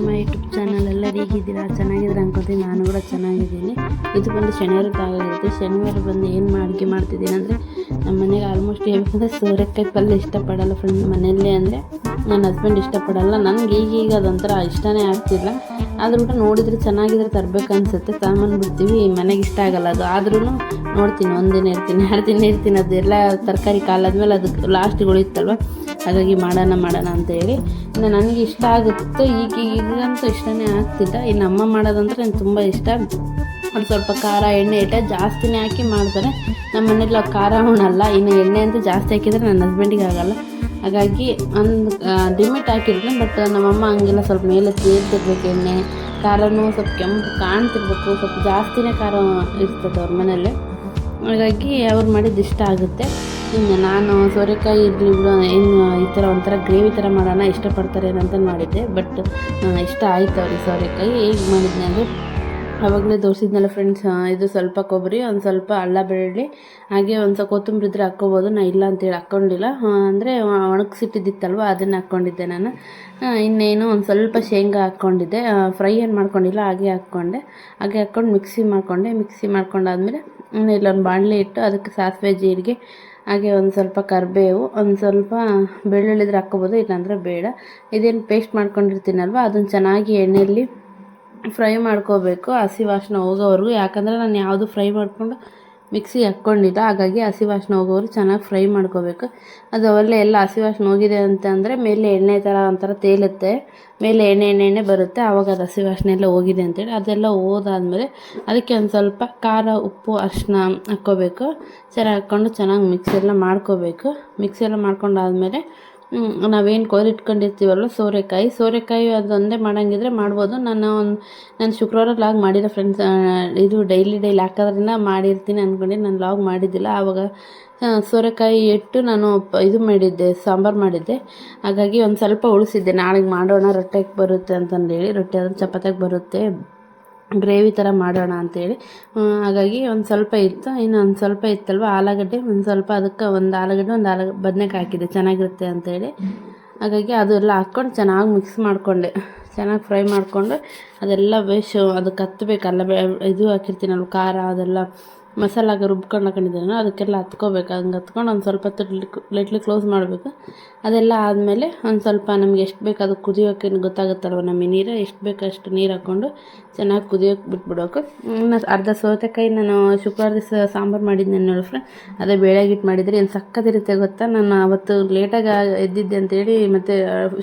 To my YouTube channel ಎಲ್ಲರೂ ಹೇಗಿದ್ದೀರಾ? ಚೆನ್ನಾಗಿದ್ರೆ ಅನ್ಕೋತೀನಿ. ನಾನು ಕೂಡ ಚೆನ್ನಾಗಿದ್ದೀನಿ. ಇದು ಬಂದು ಶನಿವಾರ ಆಗಿರುತ್ತೆ ಶನಿವಾರ ಬಂದು ಏನು ಅಡುಗೆ ಮಾಡ್ತಿದ್ದೀನಿ ಅಂದರೆ ನಮ್ಮ ಮನೆಗೆ ಆಲ್ಮೋಸ್ಟ್ ಹೇಳ್ಬೇಕಂದ್ರೆ ಸೋರೆಕಾಯಿ ಪಲ್ಯ ಇಷ್ಟಪಡಲ್ಲ ಫ್ರೆಂಡ್ ಮನೆಯಲ್ಲೇ ಅಂದರೆ. ನನ್ನ ಹಸ್ಬೆಂಡ್ ಇಷ್ಟಪಡಲ್ಲ. ನನಗೆ ಈಗೀಗ ಅದೊಂಥರ ಇಷ್ಟನೇ ಆಗ್ತಿಲ್ಲ. ಆದ್ರೂ ಕೂಡ ನೋಡಿದರೆ ಚೆನ್ನಾಗಿದ್ರೆ ತರಬೇಕು ಅನಿಸುತ್ತೆ. ಬಿಡ್ತೀವಿ. ಮನೆಗೆ ಇಷ್ಟ ಆಗಲ್ಲ ಅದು. ಆದ್ರೂ ನೋಡ್ತೀನಿ. ಒಂದಿನ ಇರ್ತೀನಿ, ಎರಡು ದಿನ ಇರ್ತೀನಿ. ಅದೆಲ್ಲ ತರಕಾರಿ ಕಾಲಾದ್ಮೇಲೆ ಅದಕ್ಕೆ ಲಾಸ್ಟಿಗೆ ಉಳಿಯುತ್ತಲ್ವ? ಹಾಗಾಗಿ ಮಾಡೋಣ ಮಾಡೋಣ ಅಂತ ಹೇಳಿ. ಇನ್ನು ನನಗೆ ಇಷ್ಟ ಆಗುತ್ತೆ ಈಗ ಈಗಂತೂ ಇಷ್ಟನೇ ಆಗ್ತಿಲ್ಲ. ಇನ್ನು ಅಮ್ಮ ಮಾಡೋದಂದ್ರೆ ನನಗೆ ತುಂಬ ಇಷ್ಟ. ಅದು ಸ್ವಲ್ಪ ಖಾರ ಎಣ್ಣೆ ಇಟ್ಟೆ, ಜಾಸ್ತಿನೇ ಹಾಕಿ ಮಾಡ್ತಾರೆ. ನಮ್ಮ ಮನೇಲಿ ಖಾರ ಉಣಲ್ಲ, ಇನ್ನು ಎಣ್ಣೆ ಅಂತ ಜಾಸ್ತಿ ಹಾಕಿದರೆ ನನ್ನ ಹಸ್ಬೆಂಡಿಗೆ ಆಗಲ್ಲ. ಹಾಗಾಗಿ ಒಂದು ಲಿಮಿಟ್ ಹಾಕಿರ್ತೀನಿ ಬಟ್ ನಮ್ಮಮ್ಮ ಹಂಗೆಲ್ಲ ಸ್ವಲ್ಪ ಮೇಲೆ ಸೇರ್ತಿರ್ಬೇಕು ಎಣ್ಣೆ. ಖಾರನೂ ಸ್ವಲ್ಪ ಕೆಂಪು ಕಾಣ್ತಿರ್ಬೇಕು, ಸ್ವಲ್ಪ ಜಾಸ್ತಿನೇ ಖಾರ ಇರ್ತದೆ ಅವ್ರ ಮನೇಲಿ ಹಾಗಾಗಿ ಅವ್ರು ಮಾಡಿದ್ದು ಇಷ್ಟ ಆಗುತ್ತೆ. ಇನ್ನು ನಾನು ಸೋರೆಕಾಯಿ ಇರಲಿ ಬಿಡು ಏನು ಈ ಥರ ಒಂಥರ ಗ್ರೇವಿ ಥರ ಮಾಡೋಣ, ಇಷ್ಟಪಡ್ತಾರೆ ಅಂತ ಮಾಡಿದ್ದೆ. ಬಟ್ ಇಷ್ಟ ಆಯ್ತು ಅವ್ರಿಗೆ ಸೋರೆಕಾಯಿ. ಹೇಗೆ ಮಾಡಿದ್ದೆ ಅಂದರೆ, ಅವಾಗಲೇ ತೋರಿಸಿದ್ನಲ್ಲ ಫ್ರೆಂಡ್ಸ್ ಇದು ಸ್ವಲ್ಪ ಕೊಬ್ಬರಿ, ಒಂದು ಸ್ವಲ್ಪ ಅಲ್ಲ ಬೆಳ್ಳಿ ಹಾಗೆ ಒಂದು ಸ್ವಲ್ಪ ಕೊತ್ತಂಬರಿ ಇದ್ರೆ ಹಾಕ್ಕೋಬೋದು. ನಾನು ಇಲ್ಲ ಅಂತೇಳಿ ಹಾಕ್ಕೊಂಡಿಲ್ಲ. ಅಂದರೆ ಒಣಗಿಸಿಟ್ಟಿದ್ದಿತ್ತಲ್ವ, ಅದನ್ನು ಹಾಕ್ಕೊಂಡಿದ್ದೆ ನಾನು. ಇನ್ನೇನು ಒಂದು ಸ್ವಲ್ಪ ಶೇಂಗಾ ಹಾಕ್ಕೊಂಡಿದ್ದೆ. ಫ್ರೈ ಏನು ಮಾಡ್ಕೊಂಡಿಲ್ಲ, ಹಾಗೆ ಹಾಕ್ಕೊಂಡೆ. ಹಾಗೆ ಹಾಕ್ಕೊಂಡು ಮಿಕ್ಸಿ ಮಾಡಿಕೊಂಡೆ. ಮಿಕ್ಸಿ ಮಾಡ್ಕೊಂಡಾದ್ಮೇಲೆ ಇನ್ನೆಲ್ಲೊಂದು ಬಾಣಲೆ ಇಟ್ಟು ಅದಕ್ಕೆ ಸಾಸಿವೆ ಜೀರಿಗೆ ಹಾಗೆ ಒಂದು ಸ್ವಲ್ಪ ಕರಿಬೇವು, ಒಂದು ಸ್ವಲ್ಪ ಬೆಳ್ಳುಳ್ಳಿ ಇದ್ರೆ ಹಾಕ್ಕೋಬೋದು, ಇಲ್ಲಾಂದರೆ ಬೇಡ. ಇದೇನು ಪೇಸ್ಟ್ ಮಾಡ್ಕೊಂಡಿರ್ತೀನಲ್ವ ಅದನ್ನು ಚೆನ್ನಾಗಿ ಎಣ್ಣೆಯಲ್ಲಿ ಫ್ರೈ ಮಾಡ್ಕೋಬೇಕು ಹಸಿ ವಾಸನೆ ಹೋಗೋವರೆಗೂ. ಯಾಕಂದರೆ ನಾನು ಯಾವುದು ಫ್ರೈ ಮಾಡಿಕೊಂಡು ಮಿಕ್ಸಿಗೆ ಹಾಕ್ಕೊಂಡಿಲ್ಲ ಹಾಗಾಗಿ ಹಸಿ ವಾಸನೆ ಹೋಗೋರು ಚೆನ್ನಾಗಿ ಫ್ರೈ ಮಾಡ್ಕೋಬೇಕು. ಅದು ಅವೆಲ್ಲ ಎಲ್ಲ ಹಸಿ ವಾಸನೆ ಹೋಗಿದೆ ಅಂತ ಅಂದರೆ ಮೇಲೆ ಎಣ್ಣೆ ಥರ ಒಂಥರ ತೇಲುತ್ತೆ. ಮೇಲೆ ಎಣ್ಣೆ ಎಣ್ಣೆ ಎಣ್ಣೆ ಬರುತ್ತೆ. ಆವಾಗ ಅದು ಹಸಿ ವಾಸನೆ ಎಲ್ಲ ಹೋಗಿದೆ ಅಂತೇಳಿ ಅದೆಲ್ಲ ಹೋದಾದ್ಮೇಲೆ ಅದಕ್ಕೆ ಒಂದು ಸ್ವಲ್ಪ ಖಾರ, ಉಪ್ಪು, ಅರಿಶಿನ ಹಾಕ್ಕೋಬೇಕು. ಚೆನ್ನಾಗಿ ಹಾಕ್ಕೊಂಡು ಚೆನ್ನಾಗಿ ಮಿಕ್ಸಿ ಎಲ್ಲ ಮಾಡ್ಕೋಬೇಕು. ಮಿಕ್ಸಿ ಎಲ್ಲ ಮಾಡ್ಕೊಂಡಾದ್ಮೇಲೆ ನಾವೇನು ಕೊಯ್ದಿಟ್ಕೊಂಡಿರ್ತೀವಲ್ಲ ಸೋರೆಕಾಯಿ. ಸೋರೆಕಾಯಿ ಅದೊಂದೇ ಮಾಡೋಂಗಿದ್ರೆ ಮಾಡ್ಬೋದು. ನಾನು ಒಂದು ನಾನು ಶುಕ್ರವಾರ ಲಾಗ್ ಮಾಡಿಲ್ಲ ಫ್ರೆಂಡ್ಸ್ ಇದು ಡೈಲಿ ಡೈಲಿ ಹಾಕೋದ್ರಿಂದ ಮಾಡಿರ್ತೀನಿ ಅಂದ್ಕೊಂಡು ನಾನು ಲಾಗ್ ಮಾಡಿದ್ದಿಲ್ಲ. ಆವಾಗ ಸೋರೆಕಾಯಿ ಇಟ್ಟು ನಾನು ಇದು ಮಾಡಿದ್ದೆ, ಸಾಂಬಾರು ಮಾಡಿದ್ದೆ. ಹಾಗಾಗಿ ಒಂದು ಸ್ವಲ್ಪ ಉಳಿಸಿದ್ದೆ. ನಾಳೆಗೆ ಮಾಡೋಣ, ರೊಟ್ಟೆಗೆ ಬರುತ್ತೆ ಅಂತಂದೇಳಿ. ರೊಟ್ಟಿ ಅದನ್ನು ಚಪಾತಿಗೆ ಬರುತ್ತೆ. ಗ್ರೇವಿ ಥರ ಮಾಡೋಣ ಅಂತೇಳಿ. ಆ, ಹಾಗಾಗಿ ಒಂದು ಸ್ವಲ್ಪ ಇತ್ತು ಇನ್ನು ಒಂದು ಸ್ವಲ್ಪ ಇತ್ತಲ್ವ? ಆಲೂಗಡ್ಡೆ ಒಂದು ಸ್ವಲ್ಪ ಅದಕ್ಕೆ ಒಂದು ಆಲೂಗಡ್ಡೆ ಒಂದು ಆಲೂ ಬದನೇಕಾಯಿ ಹಾಕಿದ್ದೆ ಚೆನ್ನಾಗಿರುತ್ತೆ ಅಂತೇಳಿ. ಹಾಗಾಗಿ ಅದೆಲ್ಲ ಹಾಕ್ಕೊಂಡು ಚೆನ್ನಾಗಿ ಮಿಕ್ಸ್ ಮಾಡಿಕೊಂಡೆ. ಚೆನ್ನಾಗಿ ಫ್ರೈ ಮಾಡಿಕೊಂಡು ಅದೆಲ್ಲ ಬೇಷು ಅದಕ್ಕೆ ಹತ್ತಬೇಕಲ್ಲ ಇದು ಹಾಕಿರ್ತೀನಲ್ವ ಖಾರ ಅದೆಲ್ಲ. ಮಸಾಲಾಗ ರುಬ್ಕೊಂಡು ಹಾಕೊಂಡಿದ್ದೀನೋ ಅದಕ್ಕೆಲ್ಲ ಹತ್ಕೋಬೇಕು. ಹಂಗೆ ಹತ್ಕೊಂಡು ಒಂದು ಸ್ವಲ್ಪ ಹೊತ್ತು ಲೆಟ್ಲಿ ಕ್ಲೋಸ್ ಮಾಡಬೇಕು. ಅದೆಲ್ಲ ಆದಮೇಲೆ ಒಂದು ಸ್ವಲ್ಪ ನಮ್ಗೆ ಎಷ್ಟು ಬೇಕು ಅದು ಕುದಿಯೋಕೆ ಗೊತ್ತಾಗುತ್ತಲ್ವ ನಮಗೆ ನೀರು ಎಷ್ಟು ಬೇಕು ಅಷ್ಟು ನೀರು ಹಾಕ್ಕೊಂಡು ಚೆನ್ನಾಗಿ ಕುದಿಯೋಕೆ ಬಿಟ್ಬಿಡೋಕೆ. ಇನ್ನು ಅರ್ಧ ಸೌತೆಕಾಯಿ ನಾನು ಶುಕ್ರವಾರ ದಿವಸ ಸಾಂಬಾರು ಮಾಡಿದ್ದೆ ನೋಡಿ ಫ್ರೆ ಅದೇ ಬೇಳೆಗಿಟ್ಟು ಮಾಡಿದರೆ ಏನು ಸಕ್ಕತ್ತಿರುತ್ತೆ ಗೊತ್ತಾ? ನಾನು ಅವತ್ತು ಲೇಟಾಗಿ ಎದ್ದಿದ್ದೆ ಅಂತೇಳಿ ಮತ್ತು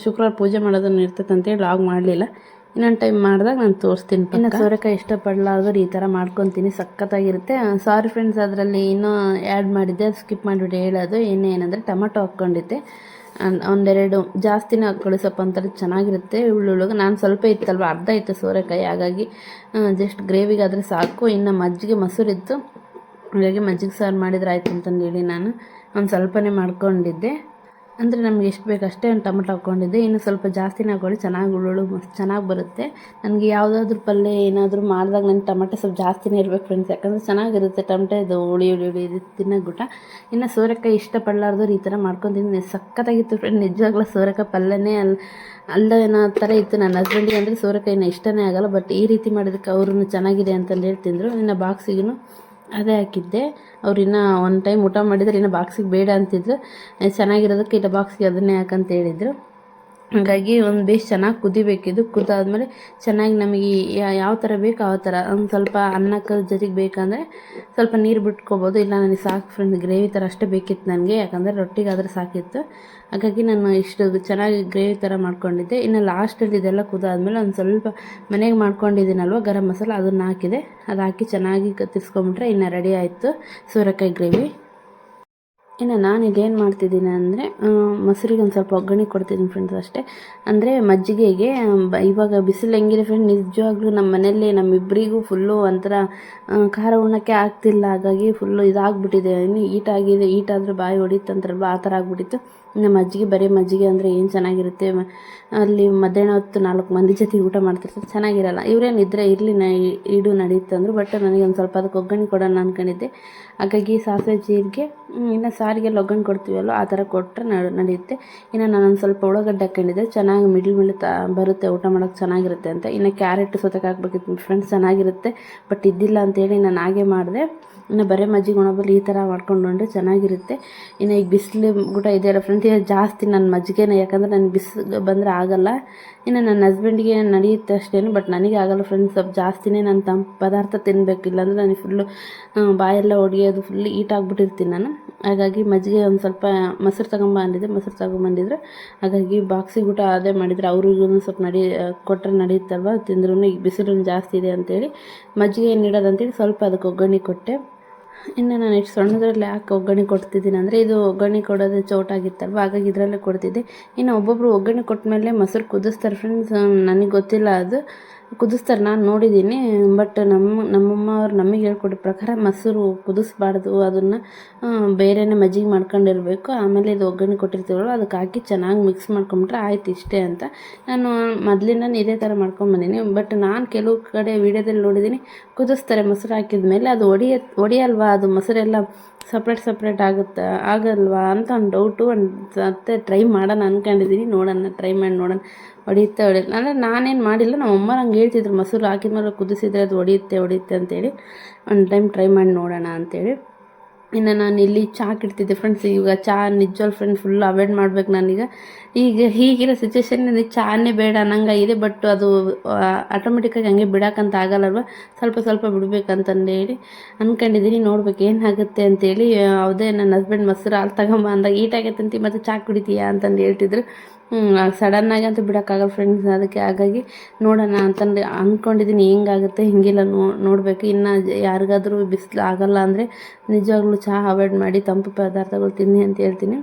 ಶುಕ್ರವಾರ ಪೂಜೆ ಮಾಡೋದನ್ನು ಇರ್ತದೆ ಅಂತೇಳಿ ಆಗ ಮಾಡಲಿಲ್ಲ. ಇನ್ನೊಂದು ಟೈಮ್ ಮಾಡಿದಾಗ ನಾನು ತೋರಿಸ್ತೀನಿ ಇನ್ನು ಸೋರೆಕಾಯಿ ಇಷ್ಟಪಡಲಾರ್ದವ್ರು ಈ ಥರ ಮಾಡ್ಕೊತೀನಿ, ಸಖತ್ತಾಗಿರುತ್ತೆ. ಸಾರಿ ಫ್ರೆಂಡ್ಸ್ ಅದರಲ್ಲಿ ಇನ್ನೂ ಆ್ಯಡ್ ಮಾಡಿದ್ದೆ ಸ್ಕಿಪ್ ಮಾಡಿಬಿಟ್ಟು ಹೇಳೋದು. ಇನ್ನೂ ಏನಂದರೆ ಟೊಮೆಟೊ ಹಾಕ್ಕೊಂಡಿದ್ದೆ. ಒಂದೆರಡು ಜಾಸ್ತಿನೇ ಹಾಕ್ಕೊಳ್ಳಿ ಸ್ವಲ್ಪ ಚೆನ್ನಾಗಿರುತ್ತೆ ಉಳ್ಳುಳ್ಳಿಗೆ. ನಾನು ಸ್ವಲ್ಪ ಇತ್ತಲ್ವ, ಅರ್ಧ ಇತ್ತು ಸೋರೆಕಾಯಿ, ಹಾಗಾಗಿ ಜಸ್ಟ್ ಗ್ರೇವಿಗಾದರೆ ಸಾಕು. ಇನ್ನು ಮಜ್ಜಿಗೆ ಮೊಸರು ಇತ್ತು. ಹಾಗಾಗಿ ಮಜ್ಜಿಗೆ ಸಾರು ಮಾಡಿದ್ರೆ ಅಂತಂದು ಹೇಳಿ ನಾನು. ಒಂದು ಸ್ವಲ್ಪನೇ ಮಾಡ್ಕೊಂಡಿದ್ದೆ. ಅಂದರೆ ನಮ್ಗೆ ಎಷ್ಟು ಬೇಕು ಅಷ್ಟೇ ಒಂದು ಟೊಮೆಟೊ ಹಾಕ್ಕೊಂಡಿದ್ದೆ. ಇನ್ನು ಸ್ವಲ್ಪ ಜಾಸ್ತಿನೇ ಹಾಕ್ಕೊಳ್ಳಿ. ಚೆನ್ನಾಗಿ ಉಳ್ಳುಳ್ಳು ಚೆನ್ನಾಗಿ ಬರುತ್ತೆ. ನನಗೆ ಯಾವುದಾದ್ರೂ ಪಲ್ಯ ಏನಾದರೂ ಮಾಡಿದಾಗ ನನಗೆ ಟೊಮೆಟೊ ಸ್ವಲ್ಪ ಜಾಸ್ತಿನೇ ಇರಬೇಕು ಫ್ರೆಂಡ್ಸ್ ಯಾಕಂದರೆ ಚೆನ್ನಾಗಿರುತ್ತೆ ಟೊಮೆಟೊ, ಇದು ಹುಳಿ ಹುಳಿ ಉಳಿ ಇದು ತಿನ್ನೋಕೆ ಗುಟ ಇನ್ನು ಸೋರೆಕಾಯಿ ಇಷ್ಟಪಡಲಾರ್ದವ್ರು ಈ ಥರ ಮಾಡ್ಕೊತೀನಿ ಸಖತ್ತಾಗಿತ್ತು ಫ್ರೆಂಡ್ ನಿಜವಾಗ್ಲೂ ಸೋರೆಕಾಯಿ ಪಲ್ಯನೇ ಅಲ್ಲಿ ಅಲ್ಲ ಏನೋ ಥರ ಇತ್ತು ನನ್ನ ಹಸ್ಬೆಂಡಿಗೆ ಅಂದರೆ ಸೋರೆಕಾಯಿನ ಇಷ್ಟನೇ ಆಗಲ್ಲ ಬಟ್ ಈ ರೀತಿ ಮಾಡಿದಕ್ಕೆ ಅವ್ರೂ ಚೆನ್ನಾಗಿದೆ ಅಂತಂದು ಹೇಳ್ತಿದ್ರು ಇನ್ನು ಬಾಕ್ಸಿಗೂ ಅದೇ ಹಾಕಿದ್ದೆ. ಅವ್ರು ಇನ್ನೂ ಒಂದು ಟೈಮ್ ಊಟ ಮಾಡಿದ್ರೆ ಇನ್ನು ಬಾಕ್ಸಿಗೆ ಬೇಡ ಅಂತಿದ್ರು. ಚೆನ್ನಾಗಿರೋದಕ್ಕೆ ಇಟ್ಟ ಬಾಕ್ಸಿಗೆ ಅದನ್ನೇ ಹಾಕಂತ ಹೇಳಿದರು. ಹಾಗಾಗಿ ಒಂದು ಬೇಸ್ ಚೆನ್ನಾಗಿ ಕುದಿಬೇಕಿದು ಕುದಾದ್ಮೇಲೆ ಚೆನ್ನಾಗಿ ನಮಗೆ ಯಾವ ಥರ ಬೇಕು ಆ ಥರ ಒಂದು ಸ್ವಲ್ಪ ಅನ್ನಕ್ಕೆ ಜೊತೆಗೆ ಬೇಕಂದರೆ ಸ್ವಲ್ಪ ನೀರು ಬಿಟ್ಕೋಬೋದು. ಇಲ್ಲ ನನಗೆ ಸಾಕು ಫ್ರೆಂಡ್ ಗ್ರೇವಿ ಥರ ಅಷ್ಟೇ ಬೇಕಿತ್ತು ನನಗೆ. ಯಾಕಂದರೆ ರೊಟ್ಟಿಗಾದರೆ ಸಾಕಿತ್ತು. ಹಾಗಾಗಿ ನಾನು ಇಷ್ಟು ಚೆನ್ನಾಗಿ ಗ್ರೇವಿ ಥರ ಮಾಡ್ಕೊಂಡಿದ್ದೆ. ಇನ್ನು ಲಾಸ್ಟಲ್ಲಿ ಇದೆಲ್ಲ ಕುದಾದ್ಮೇಲೆ ಒಂದು ಸ್ವಲ್ಪ ಮನೆಗೆ ಮಾಡ್ಕೊಂಡಿದ್ದೀನಲ್ವ ಗರಂ ಮಸಾಲ, ಅದನ್ನು ಹಾಕಿದೆ. ಅದು ಹಾಕಿ ಚೆನ್ನಾಗಿ ಕತ್ತಿಸ್ಕೊಂಬಿಟ್ರೆ ಇನ್ನು ರೆಡಿ ಆಯಿತು ಸೋರೆಕಾಯಿ ಗ್ರೇವಿ. ಇನ್ನು ನಾನು ಇದೇನು ಮಾಡ್ತಿದ್ದೀನಿ ಅಂದರೆ ಮೊಸರಿಗೆ ಒಂದು ಸ್ವಲ್ಪ ಒಗ್ಗರಣೆ ಕೊಡ್ತಿದ್ದೀನಿ ಫ್ರೆಂಡ್ಸ್ ಅಷ್ಟೇ. ಅಂದರೆ ಮಜ್ಜಿಗೆಗೆ ಇವಾಗ ಬಿಸಿಲು ಹೆಂಗಿದೆ ಫ್ರೆಂಡ್ ನಿಜವಾಗ್ಲೂ ನಮ್ಮ ಮನೆಯಲ್ಲಿ ನಮ್ಮಿಬ್ಬರಿಗೂ ಫುಲ್ಲು ಒಂಥರ ಖಾರ ಉಣ್ಣಕ್ಕೆ ಆಗ್ತಿಲ್ಲ. ಹಾಗಾಗಿ ಫುಲ್ಲು ಇದಾಗ್ಬಿಟ್ಟಿದೆ. ಇನ್ನು ಈಟಾಗಿದೆ ಆಗಿದೆ ಈಟ್ ಆದರೆ ಬಾಯಿ ಹೊಡಿತಂತಾರಲ್ವ? ಆ ಥರ ಆಗ್ಬಿಟ್ಟಿತ್ತು. ಇನ್ನು ಅಜ್ಜಿಗೆ, ಬರೀ ಮಜ್ಜಿಗೆ ಅಂದರೆ ಏನು ಚೆನ್ನಾಗಿರುತ್ತೆ? ಅಲ್ಲಿ ಮಧ್ಯಾಹ್ನ ಹೊತ್ತು ನಾಲ್ಕು ಮಂದಿ ಜೊತೆ ಊಟ ಮಾಡ್ತಿರ್ತಾರೆ, ಚೆನ್ನಾಗಿರಲ್ಲ. ಇವರೇನು ಇದ್ದರೆ ಇರಲಿ, ನ ಇಡು ನಡೆಯುತ್ತೆ ಅಂದರು ಬಟ್ ನನಗೆ ಒಂದು ಸ್ವಲ್ಪ ಅದಕ್ಕೆ ಒಗ್ಗರಣೆ ಕೊಡೋಣ ಅಂದ್ಕೊಂಡಿದ್ದೆ ಹಾಗಾಗಿ ಸಾಸಿವೆ ಜೀರಿಗೆ ಇನ್ನು ಸಾರಿಗೆಲ್ಲ ಒಗ್ಗರಣೆ ಕೊಡ್ತೀವಲ್ಲ ಆ ಥರ ಕೊಟ್ಟರೆ ನಡೆಯುತ್ತೆ. ಇನ್ನು ನಾನೊಂದು ಸ್ವಲ್ಪ ಉಳ್ಳಾಗಡ್ಡೆ ಹಾಕೊಂಡಿದ್ದೆ, ಚೆನ್ನಾಗಿ ಮಿಡ್ಲ್ ಮಿಡ್ಲ್ ಬರುತ್ತೆ, ಊಟ ಮಾಡೋಕ್ಕೆ ಚೆನ್ನಾಗಿರುತ್ತೆ ಅಂತ. ಇನ್ನು ಕ್ಯಾರೆಟ್ ಸೊತಕ್ಕೆ ಹಾಕ್ಬೇಕಿತ್ತು ಫ್ರೆಂಡ್ಸ್ ಚೆನ್ನಾಗಿರುತ್ತೆ ಬಟ್ ಇದ್ದಿಲ್ಲ ಅಂತೇಳಿ ನಾನು ಹಾಗೆ ಮಾಡಿದೆ. ಇನ್ನು ಬರೀ ಮಜ್ಜಿಗೆ ಒಣಬಲ್ಲಿ ಈ ಥರ ಮಾಡ್ಕೊಂಡು ಚೆನ್ನಾಗಿರುತ್ತೆ. ಇನ್ನು ಈಗ ಬಿಸಿಲು ಊಟ ಇದೆಯಲ್ಲ ಫ್ರೆಂಡ್ಸ್ ಈಗ ಜಾಸ್ತಿ ನನ್ನ ಮಜ್ಜಿಗೆನ, ಯಾಕಂದರೆ ನನಗೆ ಬಿಸಿಲು ಬಂದರೆ ಆಗಲ್ಲ. ಇನ್ನು ನನ್ನ ಹಸ್ಬೆಂಡಿಗೆ ನಡೆಯುತ್ತೆ ಅಷ್ಟೇನು ಬಟ್ ನನಗೆ ಆಗಲ್ಲ ಫ್ರೆಂಡ್ಸ್ ಸ್ವಲ್ಪ ಜಾಸ್ತಿನೇ ನಾನು ತಂಪು ಪದಾರ್ಥ ತಿನ್ನಬೇಕು ಇಲ್ಲಾಂದರೆ ನನಗೆ ಫುಲ್ಲು ಬಾಯೆಲ್ಲ ಒಡೆಯೋದು ಫುಲ್ ಈಟ್ ಆಗಿಬಿಟ್ಟಿರ್ತೀನಿ ನಾನು. ಹಾಗಾಗಿ ಮಜ್ಜಿಗೆ ಒಂದು ಸ್ವಲ್ಪ ಮೊಸರು ತಗೊಂಬಂದಿದ್ದೆ ಮೊಸರು ತಗೊಂಬಂದಿದ್ರೆ ಹಾಗಾಗಿ ಬಾಕ್ಸಿಗೆ ಊಟ ಅದೇ ಮಾಡಿದರೆ. ಅವ್ರಿಗೂ ಸ್ವಲ್ಪ ನಡಿ ಕೊಟ್ಟರೆ ನಡೆಯುತ್ತಲ್ವ ತಿಂದ್ರೂ ಈಗ ಬಿಸಿಲು ಜಾಸ್ತಿ ಇದೆ ಅಂತೇಳಿ ಮಜ್ಜಿಗೆ ಏನು ಇಡೋದು ಅಂತೇಳಿ ಸ್ವಲ್ಪ ಅದಕ್ಕೆ ಒಗ್ಗರಣೆ ಕೊಟ್ಟೆ. ಇನ್ನು ನಾನು ಇಷ್ಟು ಸಣ್ಣದ್ರಲ್ಲಿ ಯಾಕೆ ಒಗ್ಗರಣೆ ಕೊಡ್ತಿದ್ದೀನಿ ಅಂದರೆ ಇದು ಒಗ್ಗರಣೆ ಕೊಡೋದು ಚೌಟಾಗಿತ್ತಲ್ವ? ಹಾಗಾಗಿ ಇದರಲ್ಲೇ ಕೊಡ್ತಿದ್ದೆ. ಇನ್ನು ಒಬ್ಬೊಬ್ಬರು ಒಗ್ಗರಣೆ ಕೊಟ್ಟ ಮೇಲೆ ಮೊಸರು ಕುದಿಸ್ತಾರೆ. ಫ್ರೆಂಡ್ಸ್ ನನಗೆ ಗೊತ್ತಿಲ್ಲ ಅದು. ಕುದಿಸ್ತಾರೆ. ನಾನು ನೋಡಿದ್ದೀನಿ ಬಟ್ ನಮ್ಮ ನಮ್ಮಮ್ಮ ಅವ್ರು ನಮಗೆ ಹೇಳ್ಕೊಟ್ಟ ಪ್ರಕಾರ ಮೊಸರು ಕುದಿಸ್ಬಾರ್ದು, ಅದನ್ನು ಬೇರೆನೇ ಮಜ್ಜಿಗೆ ಮಾಡ್ಕೊಂಡಿರಬೇಕು. ಆಮೇಲೆ ಇದು ಒಗ್ಗರಣೆ ಕೊಟ್ಟಿರ್ತೀವಲ್ಲ ಅದಕ್ಕೆ ಹಾಕಿ ಚೆನ್ನಾಗಿ ಮಿಕ್ಸ್ ಮಾಡ್ಕೊಂಬಿಟ್ರೆ ಆಯ್ತು ಇಷ್ಟೇ ಅಂತ. ನಾನು ಮೊದಲಿಂದ ಇದೇ ಥರ ಮಾಡ್ಕೊಂಬಂದೀನಿ ಬಟ್ ನಾನು ಕೆಲವು ಕಡೆ ವೀಡಿಯೋದಲ್ಲಿ ನೋಡಿದ್ದೀನಿ ಕುದಿಸ್ತಾರೆ ಮೊಸರು ಹಾಕಿದ ಮೇಲೆ ಅದು ಒಡಿಯ, ಒಡಿಯಲ್ವಾ, ಅದು ಮೊಸರೆಲ್ಲ ಸಪ್ರೇಟ್ ಸಪ್ರೇಟ್ ಆಗುತ್ತೆ, ಆಗಲ್ವಾ ಅಂತ ಒಂದು ಡೌಟು ಒಂದು ಮತ್ತೆ ಟ್ರೈ ಮಾಡೋಣ ಅಂದ್ಕೊಂಡಿದ್ದೀನಿ ನೋಡೋಣ ಟ್ರೈ ಮಾಡಿ ನೋಡೋಣ. ಹೊಡಿಯುತ್ತೆ ಹೊಡೆಯುತ್ತೆ ಅಂದರೆ ನಾನೇನು ಮಾಡಿಲ್ಲ, ನಮ್ಮ ಅಮ್ಮ ನಂಗೆ ಹೇಳ್ತಿದ್ರು, ಮೊಸರು ಹಾಕಿದ್ಮೇಲೆ ಕುದಿಸಿದ್ರೆ ಅದು ಹೊಡಿಯುತ್ತೆ ಹೊಡಿಯುತ್ತೆ ಅಂತೇಳಿ. ಒಂದು ಟೈಮ್ ಟ್ರೈ ಮಾಡಿ ನೋಡೋಣ ಅಂತೇಳಿ. ಇನ್ನು ನಾನು ಇಲ್ಲಿ ಚಾಕ್ ಇಡ್ತಿದ್ದೆ ಫ್ರೆಂಡ್ಸ್ ಈಗ ಚಾ ನಿಜವಾಗ್ ಫ್ರೆಂಡ್ ಫುಲ್ ಅವಾಯ್ಡ್ ಮಾಡ್ಬೇಕು ನಾನೀಗ. ಈಗ ಹೀಗಿರೋ ಸಿಚುವೇಶನ್ ನನಗೆ ಚಾನೇ ಬೇಡ, ಅನ್ನಂಗಾಗಿದೆ ಬಟ್ ಅದು ಆಟೋಮೆಟಿಕ್ಕಾಗಿ ಹಂಗೆ ಬಿಡೋಕ್ಕಂತ ಆಗಲ್ಲಲ್ವ? ಸ್ವಲ್ಪ ಸ್ವಲ್ಪ ಬಿಡಬೇಕಂತಂದು ಹೇಳಿ ಅಂದ್ಕೊಂಡಿದ್ದೀನಿ ನೋಡ್ಬೇಕು ಏನಾಗುತ್ತೆ ಅಂತೇಳಿ. ಯಾವುದೇ ನನ್ನ ಹಸ್ಬೆಂಡ್ ಮೊಸರು ಹಾಲು ತಗೊಂಬ ಅಂದಾಗ ಈಟಾಗೈತೆ ಅಂತಿ, ಮತ್ತು ಚಾ ಕುಡಿತೀಯಾ ಅಂತಂದು ಹೇಳ್ತಿದ್ರು. ಸಡನ್ನಾಗಿ ಅಂತೂ ಬಿಡೋಕ್ಕಾಗಲ್ಲ ಫ್ರೆಂಡ್ಸ್ ಅದಕ್ಕೆ ಹಾಗಾಗಿ ನೋಡೋಣ ಅಂತಂದು ಅಂದ್ಕೊಂಡಿದ್ದೀನಿ ಹೆಂಗಾಗುತ್ತೆ, ಹಿಂಗಿಲ್ಲ ನೋ, ನೋಡಬೇಕು. ಇನ್ನು ಯಾರಿಗಾದ್ರೂ ಬಿಸಿಲು ಆಗಲ್ಲ ಅಂದರೆ ನಿಜವಾಗ್ಲೂ ಚಹಾ ಅವಾಯ್ಡ್ ಮಾಡಿ ತಂಪು ಪದಾರ್ಥಗಳು ತಿನ್ನಿ ಅಂತ ಹೇಳ್ತೀನಿ.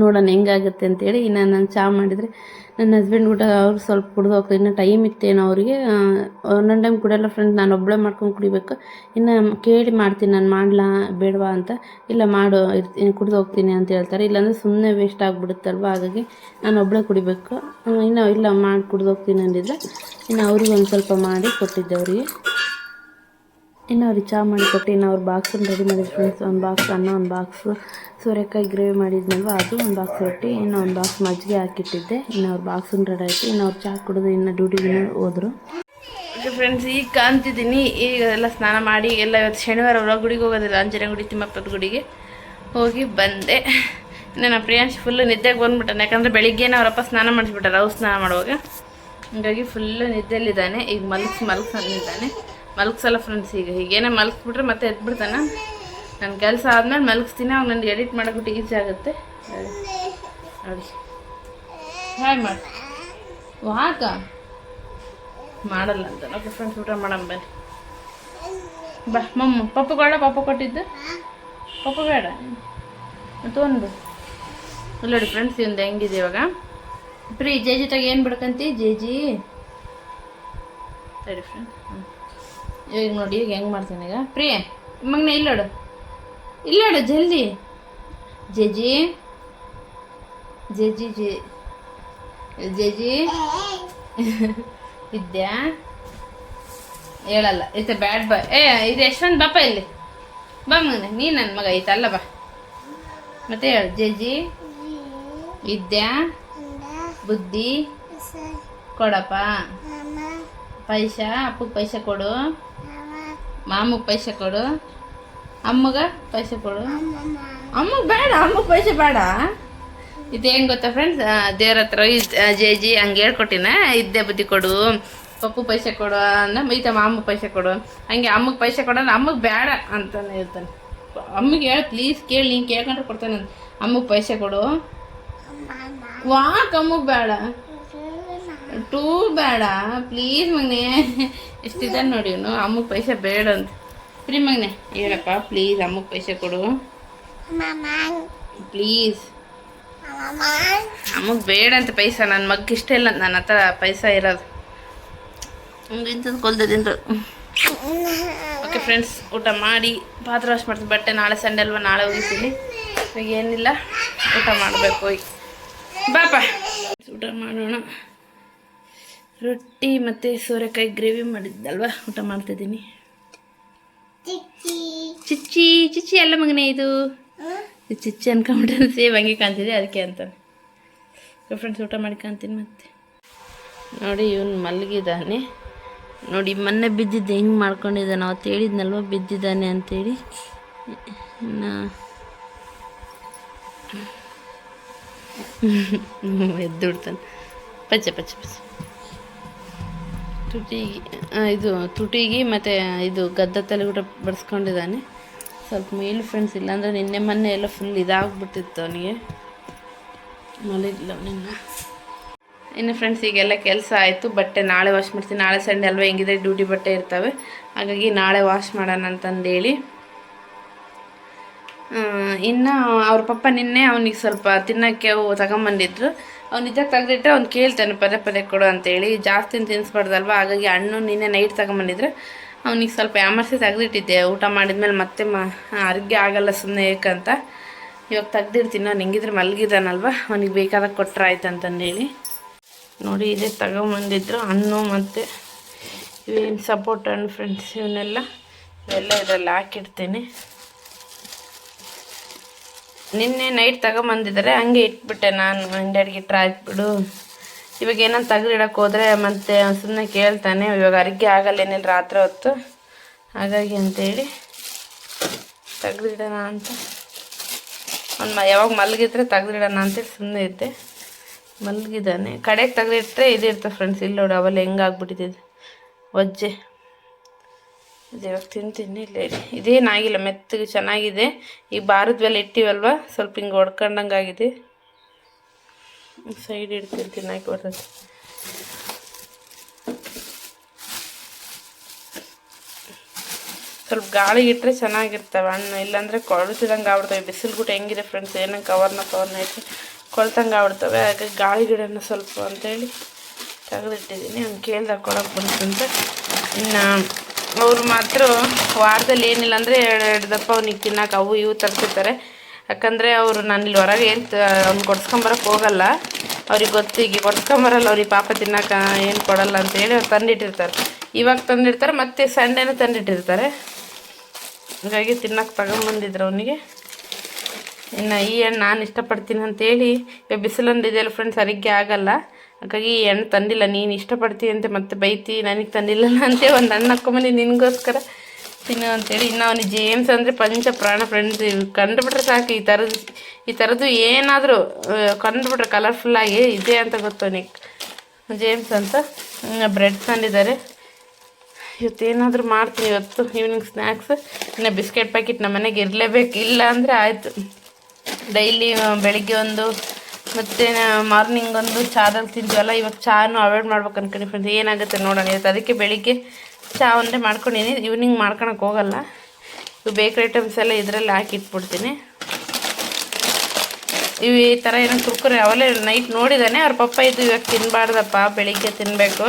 ನೋಡೋಣ ಹೆಂಗಾಗುತ್ತೆ ಅಂತೇಳಿ ಇನ್ನು ನಾನು ಚಹಾ ಮಾಡಿದರೆ ನನ್ನ ಹಸ್ಬೆಂಡ್ ಊಟ ಅವ್ರು ಸ್ವಲ್ಪ ಕುಡ್ದು ಹೋಗ್ತಾರೆ ಇನ್ನು ಟೈಮ್ ಇತ್ತೇನೋ ಅವರಿಗೆ. ಒಂದೊಂದು ಟೈಮ್ ಕುಡಿಯಲ್ಲ ಫ್ರೆಂಡ್ ನಾನು ಒಬ್ಬಳೇ ಮಾಡ್ಕೊಂಡು ಕುಡಿಬೇಕು. ಇನ್ನು ಕೇಳಿ ಮಾಡ್ತೀನಿ, ನಾನು ಮಾಡಲಾ ಬೇಡವಾ ಅಂತ. ಇಲ್ಲ ಮಾಡು ಇರ್ತೀನಿ ಕುಡ್ದು ಹೋಗ್ತೀನಿ ಅಂತ ಹೇಳ್ತಾರೆ. ಇಲ್ಲಾಂದರೆ ಸುಮ್ಮನೆ ವೇಸ್ಟ್ ಆಗಿಬಿಡುತ್ತಲ್ವ? ಹಾಗಾಗಿ ನಾನು ಒಬ್ಬಳೇ ಕುಡಿಬೇಕು. ಇನ್ನು ಇಲ್ಲ, ಮಾಡಿ ಕುಡ್ದು ಹೋಗ್ತೀನಿ ಅಂದಿದ್ದೆ ಇನ್ನು ಅವ್ರಿಗೆ ಒಂದು ಸ್ವಲ್ಪ ಮಾಡಿ ಕೊಟ್ಟಿದ್ದೆ ಅವರಿಗೆ. ಇನ್ನು ಅವ್ರಿಗೆ ಚಹಾ ಮಾಡಿ ಕೊಟ್ಟು ಇನ್ನು ಅವ್ರ ಬಾಕ್ಸನ್ನು ರೆಡಿ ಮಾಡಿದ್ರು ಫ್ರೆಂಡ್ಸ್ ಒಂದು ಬಾಕ್ಸ್ ಅನ್ನ, ಒಂದು ಬಾಕ್ಸು ಸೋರೆಕಾಯಿ ಗ್ರೇವಿ ಮಾಡಿದ್ನಲ್ವ? ಅದು ಒಂದು ಬಾಕ್ಸ್ ರೊಟ್ಟಿ, ಇನ್ನು ಒಂದು ಬಾಕ್ಸ್ ಮಜ್ಜಿಗೆ ಹಾಕಿಟ್ಟಿದ್ದೆ. ಇನ್ನು ಅವ್ರ ಬಾಕ್ಸನ್ನು ರೆಡಿ ಆಯಿತು. ಇನ್ನು ಅವ್ರು ಚಹಾ ಕುಡಿದು ಇನ್ನು ಡ್ಯೂಟಿಗೆ ಹೋದರು. ಫ್ರೆಂಡ್ಸ್ ಈಗ ಕಾಣ್ತಿದ್ದೀನಿ. ಈಗ ಎಲ್ಲ ಸ್ನಾನ ಮಾಡಿ ಎಲ್ಲ ಇವತ್ತು ಶನಿವಾರ ಅವರ ಗುಡಿಗೆ ಹೋಗೋದಿಲ್ಲ. ಆಂಜನೇಯ ಗುಡಿ ತಿಮ್ಮಪ್ಪದ ಗುಡಿಗೆ ಹೋಗಿ ಬಂದೆ. ಇನ್ನು ನಮ್ಮ ಪ್ರಿಯಾಂಶ್ ಫುಲ್ಲು ನಿದ್ದೆಗೆ ಬಂದ್ಬಿಟ್ಟಾನೆ. ಯಾಕಂದರೆ ಬೆಳಿಗ್ಗೆನೇ ಅವರಪ್ಪ ಸ್ನಾನ ಮಾಡಿಸ್ಬಿಟ್ಟಾರೆ. ಅವ್ರು ಸ್ನಾನ ಮಾಡುವಾಗ. ಹೀಗಾಗಿ ಫುಲ್ಲು ನಿದ್ದೆಯಲ್ಲಿದ್ದಾನೆ. ಈಗ ಮಲಗಿಸಿ ಮಲಗ್ಸ್ ಅಂದಿದ್ದಾನೆ. ಮಲಗ್ಸಲ್ಲ ಫ್ರೆಂಡ್ಸ್ ಈಗ. ಹೀಗೇನೆ ಮಲಗಿಸ್ಬಿಟ್ರೆ ಮತ್ತೆ ಎದ್ಬಿಡ್ತಾನೆ? ನನ್ನ ಕೆಲಸ ಆದ್ಮೇಲೆ ಮಲಗಿಸ್ತೀನಿ, ಅವ್ನು ನನಗೆ ಎಡಿಟ್ ಮಾಡೋಕ್ಬಿಟ್ಟು ಈಸಿ ಆಗುತ್ತೆ. ನೋಡಿ. ಹಾಯ್ ಮಾಡಿ. ವಾಕ ಮಾಡಲ್ಲ ಅಂತ. ಓಕೆ ಫ್ರೆಂಡ್ಸ್ ಊಟ ಮಾಡಮ್ ಬನ್ನಿ. ಬಾ, ಮಮ್ಮ, ಪಪ್ಪು ಬೇಡ ಪಪ್ಪ ಕೊಟ್ಟಿದ್ದು? ಪಪ್ಪು ಬೇಡ ಮತ್ತು ಒಂದು ನೋಡಿ ಫ್ರೆಂಡ್ಸ್ ಇವಂದು ಹೆಂಗಿದೆ ಇವಾಗ? ಪ್ರೀ ಜೆ ತಗ ಏನು ಬಿಡ್ಕಂತಿ? ಜೆ ಜಿ ಸರಿ ಫ್ರೆಂಡ್ ಈಗ ನೋಡಿ ಈಗ ಹೆಂಗೆ ಮಾಡ್ತೀನಿ ಈಗ? ಪ್ರಿಯ ಮಗನ ಇಲ್ಲಾಡು ಇಲ್ಲಾಡು ಜಲ್ದಿ. ಜೆಜಿ ಜೆಜಿ ಜೆ ಜೆಜಿ. ಜೆ ಇದ್ಯಾ? ಹೇಳಲ್ಲ ಐತೆ ಬ್ಯಾಡ್ ಬಾ ಏ ಇದು ಯಶವಂತ್ ಬಾಪ ಇಲ್ಲಿ. ಬಾ ಮಗನೆ ನೀ ನನ್ನ ಮಗ ಐತಲ್ಲ ಬಾ. ಮತ್ತೆ ಹೇಳು ಜೆಜಿ. ವಿದ್ಯಾ ಬುದ್ಧಿ? ಕೊಡಪ್ಪ? ಪೈಸಾ? ಅಪ್ಪಗೆ ಪೈಸೆ ಕೊಡು. ಮಾಮಗೆ ಪೈಸೆ ಕೊಡು. ಅಮ್ಮಗ ಪೈಸೆ ಕೊಡು. ಅಮ್ಮಗೆ ಬೇಡ ಅಮ್ಮಗೆ ಪೈಸೆ ಬೇಡ. ಇದು ಹೆಂಗೆ ಗೊತ್ತಾ ಫ್ರೆಂಡ್ಸ್ ದೇವ್ರ ಹತ್ರ ಜೆ ಜಿ ಹಂಗೆ ಹೇಳ್ಕೊಟ್ಟಿನ ಇದ್ದೆ ಬುದ್ಧಿ ಕೊಡು. ಪಪ್ಪು ಪೈಸೆ ಕೊಡು ಅಂದ ಮೈತ ಅಮ್ಮ ಪೈಸೆ ಕೊಡು. ಹಂಗೆ ಅಮ್ಮಗೆ ಪೈಸೆ ಕೊಡೋಣ ಅಮ್ಮಗೆ ಬೇಡ ಅಂತಾನೆ ಹೇಳ್ತಾನೆ. ಅಮ್ಮಗೆ ಹೇಳ ಪ್ಲೀಸ್ ಕೇಳಿ ನೀನು ಕೇಳ್ಕೊಂಡ್ರೆ ಕೊಡ್ತಾನೆ ಅಮ್ಮಗೆ ಪೈಸೆ ಕೊಡು. ವಾಕ್ ಅಮ್ಮಗೆ ಬೇಡ. ಟೂ ಬೇಡ ಪ್ಲೀಸ್ ಮಗನೆ. ಎಷ್ಟಿದೆ ನೋಡಿ ಇವನು. ಅಮ್ಮಗೆ ಪೈಸೆ ಬೇಡ ಅಂತ. ಪ್ರೀ ಮಗನೆ, ಹೇಳಪ್ಪ ಪ್ಲೀಸ್ ಅಮ್ಮಗೆ ಪೈಸೆ ಕೊಡು. ಪ್ಲೀಸ್ ಅಮ್ಮಗೆ ಬೇಡ ಅಂತ ಪೈಸಾ ನನ್ನ ಮಗ್ ಇಷ್ಟ ಇಲ್ಲ ನನ್ನ ಹತ್ರ ಪೈಸಾ ಇರೋದು. ಇಂಥದ್ದು ಕೊಲ್ದದಿಂದು ಓಕೆ ಫ್ರೆಂಡ್ಸ್ ಊಟ ಮಾಡಿ, ಪಾತ್ರೆ ವಾಶ್ ಮಾಡ್ತೀನಿ. ಬಟ್ಟೆ ನಾಳೆ ಸಂಡೆ ಅಲ್ವಾ, ನಾಳೆ ಹೋಗಿದ್ದೀನಿ ಏನಿಲ್ಲ, ಊಟ ಮಾಡಬೇಕು ಬಾಪ್ಪ ಬಾಪ. ಊಟ ಮಾಡೋಣ. ರೊಟ್ಟಿ ಮತ್ತು ಸೋರೆಕಾಯಿ ಗ್ರೇವಿ ಮಾಡಿದ್ದಲ್ವಾ? ಊಟ ಮಾಡ್ತಿದ್ದೀನಿ. ಚಿಚ್ಚಿ ಚಿಚ್ಚಿ ಅಲ್ಲ ಮಗನೇ ಇದು? ಚಿಚ್ಚಿ ಅನ್ಕೊಂಬಿಟ್ರೆ ಸೇವ್ ಹಂಗೆ ಕಾಣ್ತಿದೆ ಅದಕ್ಕೆ ಅಂತಾನೆ. ಫ್ರೆಂಡ್ಸ್ ಊಟ ಮಾಡಿ ಕಾಣ್ತೀನಿ ಮತ್ತೆ. ನೋಡಿ ಇವನು ಮಲಗಿದ್ದಾನೆ. ನೋಡಿ ಮೊನ್ನೆ ಬಿದ್ದಿದ್ದೆ ಹೆಂಗೆ ಮಾಡ್ಕೊಂಡಿದ್ದಾನೆ. ಅವತ್ತು ಹೇಳಿದ್ನಲ್ವ ಬಿದ್ದಿದ್ದಾನೆ ಅಂತೇಳಿ. ನಾ ಎದ್ದು ಬಿಡ್ತಾನೆ. ಪಚ್ಚೆ ಪಚ್ಚೆ ಪಚ್ಚೆ. ತುಟಿಗೆ ಇದು ತುಟಿಗೆ ಮತ್ತು ಇದು ಗದ್ದ ತಲೆಗೂಟ ಬಡಿಸ್ಕೊಂಡಿದ್ದಾನೆ. ಸ್ವಲ್ಪ ಮೇಲು ಫ್ರೆಂಡ್ಸ್ ಇಲ್ಲಾಂದರೆ ನಿನ್ನೆ ಮೊನ್ನೆ ಎಲ್ಲ ಫುಲ್ ಇದಾಗ್ಬಿಟ್ಟಿತ್ತು ಅವನಿಗೆ. ಮಲಗಿಲ್ಲ ನಿನ್ನ. ಇನ್ನು ಫ್ರೆಂಡ್ಸ್ ಈಗೆಲ್ಲ ಕೆಲಸ ಆಯಿತು, ಬಟ್ಟೆ ನಾಳೆ ವಾಶ್ ಮಾಡ್ತೀನಿ. ನಾಳೆ ಸಂಡೆ ಅಲ್ವಾ, ಹೆಂಗಿದ್ರೆ ಡ್ಯೂಟಿ ಬಟ್ಟೆ ಇರ್ತವೆ. ಹಾಗಾಗಿ ನಾಳೆ ವಾಶ್ ಮಾಡೋಣ ಅಂತಂದೇಳಿ. ಇನ್ನು ಅವ್ರ ಪಪ್ಪ ನಿನ್ನೆ ಅವನಿಗೆ ಸ್ವಲ್ಪ ತಿನ್ನೋಕ್ಕೆ ಅವು ತಗೊಂಬಂದಿದ್ರು ನಿಜ ತೆಗೆದಿಟ್ಟರೆ ಅವ್ನು ಕೇಳ್ತಾನೆ, ಪದೇ ಪದೇ ಕೊಡು ಅಂತೇಳಿ. ಜಾಸ್ತಿ ತಿನ್ನಿಸ್ಬಾರ್ದಲ್ವ ಹಾಗಾಗಿ ಹಣ್ಣು ನಿನ್ನೆ ನೈಟ್ ತಗೊಂಬಂದಿದ್ರೆ. ಅವ್ನಿಗೆ ಸ್ವಲ್ಪ ಯಾಮರ್ಸಿ ತೆಗೆದಿಟ್ಟಿದ್ದೆ. ಊಟ ಮಾಡಿದ್ಮೇಲೆ ಮತ್ತೆ ಮ ಅರ್ಗೆ ಆಗಲ್ಲ ಸುಮ್ಮನೆ ಏಕಂತ. ಇವಾಗ ತೆಗ್ದಿಡ್ತೀನಿ. ಅವ್ನು ಹೆಂಗಿದ್ರೆ ಮಲಗಿದಾನಲ್ವ? ಅವನಿಗೆ ಬೇಕಾದಾಗ ಕೊಟ್ಟರೆ ಆಯ್ತು ಅಂತಂದೇಳಿ. ನೋಡಿ, ಇದೇ ತಗೊಂಬಂದಿದ್ರು. ಹಣ್ಣು ಮತ್ತು ಇವೇನು ಸಪೋರ್ಟ್ ಹಣ್ಣು ಫ್ರೆಂಡ್ಸ್ ಇವನ್ನೆಲ್ಲ? ಇವೆಲ್ಲ ಇದರಲ್ಲಿ ಹಾಕಿಡ್ತೀನಿ. ನಿನ್ನೆ ನೈಟ್ ತಗೊಂಬಂದಿದ್ದಾರೆ ಹಂಗೆ ಇಟ್ಬಿಟ್ಟೆ ನಾನು ಹಿಂಡಾಡಿಗೆ ಗಿಟ್ರ್ ಹಾಕ್ಬಿಡು ಇವಾಗ ಏನಂತ ತೆಗ್ದಿಡಕ್ಕೆ ಹೋದರೆ ಮತ್ತೆ ಸುಮ್ಮನೆ ಕೇಳ್ತಾನೆ, ಇವಾಗ ಅರಿಗೆ ಆಗಲ್ಲ, ಏನಿಲ್ಲ, ರಾತ್ರಿ ಹೊತ್ತು. ಹಾಗಾಗಿ ಅಂತೇಳಿ ತೆಗ್ದಿಡೋಣ ಅಂತ. ಅವ್ನು ಯಾವಾಗ ಮಲಗಿದ್ರೆ ತೆಗ್ದಿಡೋಣ ಅಂತೇಳಿ ಸುಮ್ಮನೆ ಇದ್ದೆ. ಮಲಗಿದ್ದಾನೆ. ಕಡೆಗೆ ತೆಗ್ದಿಟ್ರೆ ಇದಿರ್ತದೆ ಫ್ರೆಂಡ್ಸ್ ಇಲ್ಲಿ ನೋಡಿ, ಅವೆಲ್ಲ ಹೆಂಗಾಗ್ಬಿಟ್ಟಿದೆ ಒಜ್ಜೆ ಇವಾಗ ತಿಂತೀನಿ ಇಲ್ಲೇ. ಇದೇನಾಗಿಲ್ಲ ಮೆತ್ತಗೆ ಚೆನ್ನಾಗಿದೆ. ಈಗ ಬಾರದ ಮೇಲೆ ಇಟ್ಟಿವಲ್ವ? ಸ್ವಲ್ಪ ಹಿಂಗೆ ಹೊಡ್ಕೊಂಡಂಗೆ ಆಗಿದೆ. ಸೈಡ್ ಇಡ್ತೀನಿ ತಿನ್ನಕ್ಕೆ ಬರ್ತದೆ ಸ್ವಲ್ಪ ಗಾಳಿ ಇಟ್ಟರೆ ಚೆನ್ನಾಗಿರ್ತವೆ ಹಣ್ಣು ಇಲ್ಲಾಂದರೆ ಕೊಳ್ತಿದಂಗೆ ಆಗ್ಬಿಡ್ತವೆ. ಬಿಸಿಲು ಗುಟ ಹೆಂಗಿದೆ ಫ್ರೆಂಡ್ಸ್ ಏನೋ ಕವರ್ನ ಕವರ್ನ ಇಟ್ಟು ಕೊಳ್ತಂಗೆ ಆಗ್ಬಿಡ್ತವೆ. ಹಾಗಾಗಿ ಗಾಳಿ ಗಿಡನ ಸ್ವಲ್ಪ ಅಂತೇಳಿ ತೆಗೆದಿಟ್ಟಿದ್ದೀನಿ. ಅವ್ನು ಕೇಳ್ದಾಗ ಕೊಡೋಕೆ ಬಂತಂತ ಇನ್ನು ಅವ್ರು ಮಾತ್ರ ವಾರದಲ್ಲಿ ಏನಿಲ್ಲ ಅಂದರೆ ಎರಡು ಎರಡು ದಪ್ಪ ಅವ್ನಿಗೆ ತಿನ್ನೋಕೆ ಅವು ಇವು ತರ್ತಿರ್ತಾರೆ ಯಾಕಂದರೆ ಅವರು ನಾನು ಇಲ್ಲಿ ಹೊರಗೆ ಏನು ಅವ್ನು ಕೊಡ್ಸ್ಕೊಂಬರಕ್ಕೆ ಹೋಗಲ್ಲ. ಅವ್ರಿಗೆ ಗೊತ್ತು ಈಗ ಕೊಡ್ಸ್ಕೊಂಬರಲ್ಲ ಅವ್ರಿಗೆ ಪಾಪ ತಿನ್ನಕ್ಕೆ ಏನು ಕೊಡಲ್ಲ ಅಂತೇಳಿ ಅವ್ರು ತಂದಿಟ್ಟಿರ್ತಾರೆ. ಇವಾಗ ತಂದಿರ್ತಾರೆ ಮತ್ತೆ ಸಂಡೇನೂ ತಂದಿಟ್ಟಿರ್ತಾರೆ. ಹಾಗಾಗಿ ತಿನ್ನೋಕೆ ತಗೊಂಬಂದಿದ್ರು ಅವನಿಗೆ. ಇನ್ನು ಈ ಹಣ್ಣು ನಾನು ಇಷ್ಟಪಡ್ತೀನಿ ಅಂತೇಳಿ ಬಿಸಿಲೊಂದು ಇದೆಯಲ್ಲ ಫ್ರೆಂಡ್ಸ್ ಅರಿಕೆ ಆಗಲ್ಲ. ಹಾಗಾಗಿ ಹಣ್ಣು ತಂದಿಲ್ಲ, ನೀನು ಇಷ್ಟಪಡ್ತೀಯ ಅಂತ ಮತ್ತೆ ಬೈತಿ, ನನಗೆ ತಂದಿಲ್ಲ ಅಂತ, ಒಂದು ಹಣ್ಣು ಹಾಕೊಂಬಂದು ನಿನಗೋಸ್ಕರ ತಿನ್ನು ಅಂತೇಳಿ ಇನ್ನು ಅವನಿಗೆ ಜೇಮ್ಸ್ ಅಂದರೆ ಪಂಚ ಪ್ರಾಣ ಫ್ರೆಂಡ್ಸ್ ಕಂಡುಬಿಟ್ರೆ ಸಾಕು. ಈ ಥರದ್ದು ಈ ಥರದ್ದು ಏನಾದರೂ ಕಂಡುಬಿಟ್ರೆ ಕಲರ್ಫುಲ್ಲಾಗಿ ಇದೆ ಅಂತ ಗೊತ್ತು ಅವನಿಗೆ ಜೇಮ್ಸ್ ಅಂತ ಬ್ರೆಡ್ ತಂದಿದ್ದಾರೆ. ಇವತ್ತೇನಾದರೂ ಮಾಡ್ತೀನಿ ಇವತ್ತು ಈವ್ನಿಂಗ್ ಸ್ನ್ಯಾಕ್ಸ್ ಇನ್ನು ಬಿಸ್ಕೆಟ್ ಪ್ಯಾಕೆಟ್ ನಮ್ಮ ಮನೆಗೆ ಇರಲೇಬೇಕು, ಇಲ್ಲ ಅಂದರೆ ಆಯಿತು. ಡೈಲಿ ಬೆಳಿಗ್ಗೆ ಒಂದು ಮತ್ತು ಮಾರ್ನಿಂಗ್ ಒಂದು ಚಾದಲ್ಲಿ ತಿಂತೀವಲ್ಲ ಇವಾಗ ಚಾನು ಅವಾಯ್ಡ್ ಮಾಡ್ಬೇಕು ಅನ್ಕೊಂಡು ಫ್ರೆಂಡ್ಸ್ ಏನಾಗುತ್ತೆ ನೋಡೋಣ. ಇವತ್ತು ಅದಕ್ಕೆ ಬೆಳಿಗ್ಗೆ ಚಹಾ ಒಂದೇ ಮಾಡ್ಕೊಂಡಿನಿ. ಈವ್ನಿಂಗ್ ಮಾಡ್ಕೊಳಕ್ಕೆ ಹೋಗಲ್ಲ. ಇವು ಬೇಕ್ರಿ ಐಟಮ್ಸ್ ಎಲ್ಲ ಇದರಲ್ಲಿ ಹಾಕಿ ಇಟ್ಬಿಡ್ತೀನಿ. ಇವು ಈ ಥರ ಏನೋ ಕುರ್ಕುರೆ ಅವಲೇ ನೈಟ್ ನೋಡಿದ್ದಾನೆ ಅವ್ರ ಪಪ್ಪ ಇದು ಇವಾಗ ತಿನ್ನಬಾರ್ದಪ್ಪ ಬೆಳಿಗ್ಗೆ ತಿನ್ನಬೇಕು